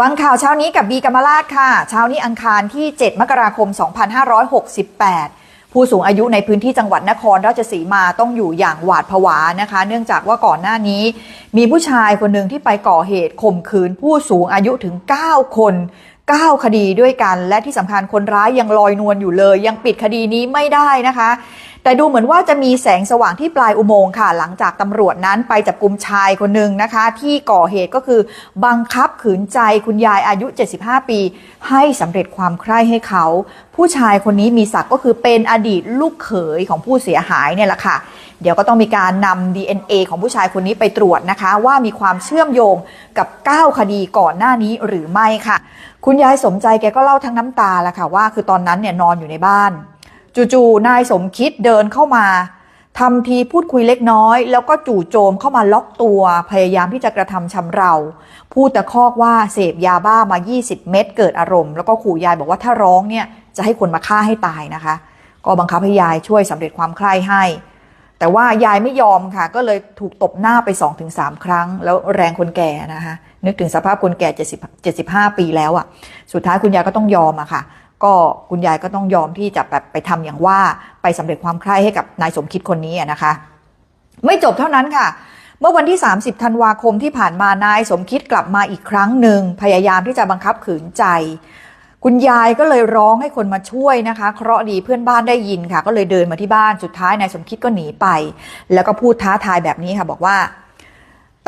ฟังข่าวเช้านี้กับบีกรรมราชค่ะ เช้านี้อังคารที่ 7 มกราคม 2568 ผู้สูงอายุในพื้นที่จังหวัดนครราชสีมาต้องอยู่อย่างหวาดผวานะคะ เนื่องจากว่าก่อนหน้านี้ มีผู้ชายคนหนึ่งที่ไปก่อเหตุข่มขืนผู้สูงอายุถึง 9 คน 9 คดีด้วยกัน และที่สำคัญคนร้ายยังลอยนวลอยู่เลย ยังปิดคดีนี้ไม่ได้นะคะ แต่ดูเหมือนว่าจะมีแสงสว่างที่ปลายอุโมงค์ค่ะ หลังจากตำรวจนั้นไปจับกลุ่มชายคนหนึ่งนะคะ ที่ก่อเหตุก็คือบังคับขืนใจคุณยายอายุ 75 ปี ให้สำเร็จความใคร่ให้เขา ผู้ชายคนนี้มีศักดิ์ก็คือเป็นอดีตลูกเขยของผู้เสียหายเนี่ยแหละค่ะเดี๋ยวก็ต้องมีการนำ DNA ของผู้ชายคนนี้ไปตรวจนะคะ ว่ามีความเชื่อมโยงกับ 9 คดีก่อนหน้านี้หรือไม่ค่ะ คุณยายสมใจแกก็เล่าทั้งน้ำตาแหละค่ะว่า คือตอนนั้นเนี่ยนอนอยู่ในบ้าน จู่ๆนายสมคิดเดินเข้ามาทำทีพูดคุยเล็กน้อย แล้วก็จู่โจมเข้ามาล็อกตัวพยายามที่จะกระทำชำเรา พูดตะคอกว่าเสพยาบ้ามา 20 เม็ดเกิดอารมณ์แล้วก็ขู่ยายบอกว่าถ้าร้องเนี่ยจะให้คนมาฆ่าให้ตายนะคะ ก็บังคับให้ยายช่วยสำเร็จความใคร่ให้ แต่ว่ายายไม่ยอมค่ะ ก็เลยถูกตบหน้าไป 2-3 ครั้ง แล้วแรงคนแก่นะคะนึกถึงสภาพคนแก่ 70 75 ปีแล้วอะ่ะ สุดท้ายคุณยายก็ต้องยอมอะค่ะ ก็คุณยายก็ต้องยอมที่จะแบบไปทำอย่างว่าไปสำเร็จความใคร่ให้กับนายสมคิดคนนี้นะคะ ไม่จบเท่านั้นค่ะ เมื่อวันที่ 30ธันวาคมที่ผ่านมานายสมคิดกลับมาอีกครั้งหนึ่งพยายามที่จะบังคับขืนใจ คุณยายก็เลยร้องให้คนมาช่วยนะคะ เคราะดีเพื่อนบ้านได้ยินค่ะ ก็เลยเดินมาที่บ้านสุดท้ายนายสมคิดก็หนีไป แล้วก็พูดท้าทายแบบนี้ค่ะ บอกว่า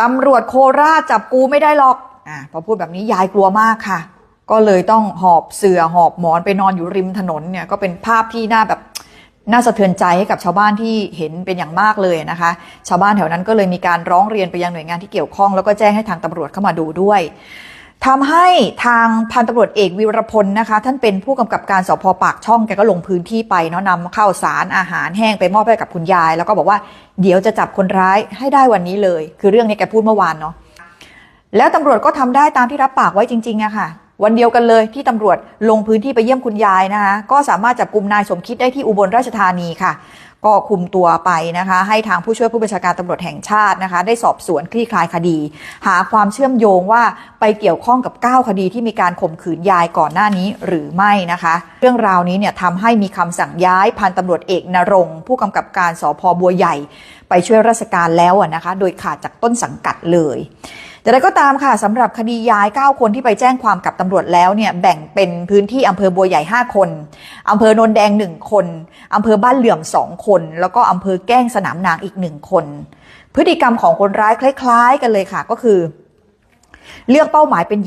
ตำรวจโคราชจับกูไม่ได้หรอกอ่าพอพูดแบบนี้ยายกลัวมากค่ะ ก็เลยต้องหอบเสื่อหอบหมอนไปนอนอยู่ริมถนนเนี่ยก็เป็นภาพที่น่าแบบน่าสะเทือนใจให้กับชาวบ้านที่เห็นเป็นอย่างมากเลยนะคะ ชาวบ้านแถวนั้นก็เลยมีการร้องเรียนไปยังหน่วยงานที่เกี่ยวข้อง แล้วก็แจ้งให้ทางตำรวจเข้ามาดูด้วยทำให้ทางพันตำรวจเอกวิรพลนะคะ ท่านเป็นผู้กำกับการสพปากช่องแกก็ลงพื้นที่ไปเนาะนำข้าวสารอาหารแห้งไปมอบให้กับคุณยาย แล้วก็บอกว่าเดี๋ยวจะจับคนร้ายให้ได้วันนี้เลย คือเรื่องนี้แกพูดเมื่อวานเนาะแล้วตำรวจก็ทำได้ตามที่รับปากไว้จริงๆอะค่ะ วันเดียวกันเลยที่ตำรวจลงพื้นที่ไปเยี่ยมคุณยายนะคะก็สามารถจับกลุ่มนายสมคิดได้ที่อุบลราชธานีค่ะ ก็คุมตัวไปนะคะ ให้ทางผู้ช่วยผู้บัญชาการตำรวจแห่งชาตินะคะ ได้สอบสวนคลี่คลายคดี หาความเชื่อมโยงว่าไปเกี่ยวข้องกับ 9 คดีที่มีการข่มขืนยายก่อนหน้านี้หรือไม่นะคะ เรื่องราวนี้เนี่ยทำให้มีคำสั่งย้ายพันตำรวจเอกนรงผู้กำกับการสพบัวใหญ่ ไปช่วยราชการแล้วนะคะ โดยขาดจากต้นสังกัดเลย แต่ใดก็ตามค่ะสำหรับคดีย้าย 9 คนที่ไปแจ้งความกับตำรวจแล้วเนี่ยแบ่งเป็นพื้นที่อำเภอบัวใหญ่ 5 คนอำเภอโนนแดง 1 คนอำเภอบ้านเหลื่อม 2 คน แล้วก็อำเภอแก้งสนามนางอีก 1 คน พฤติกรรมของคนร้ายคล้าย ๆ กันเลยค่ะก็คือ เลือกเป้าหมายเป็น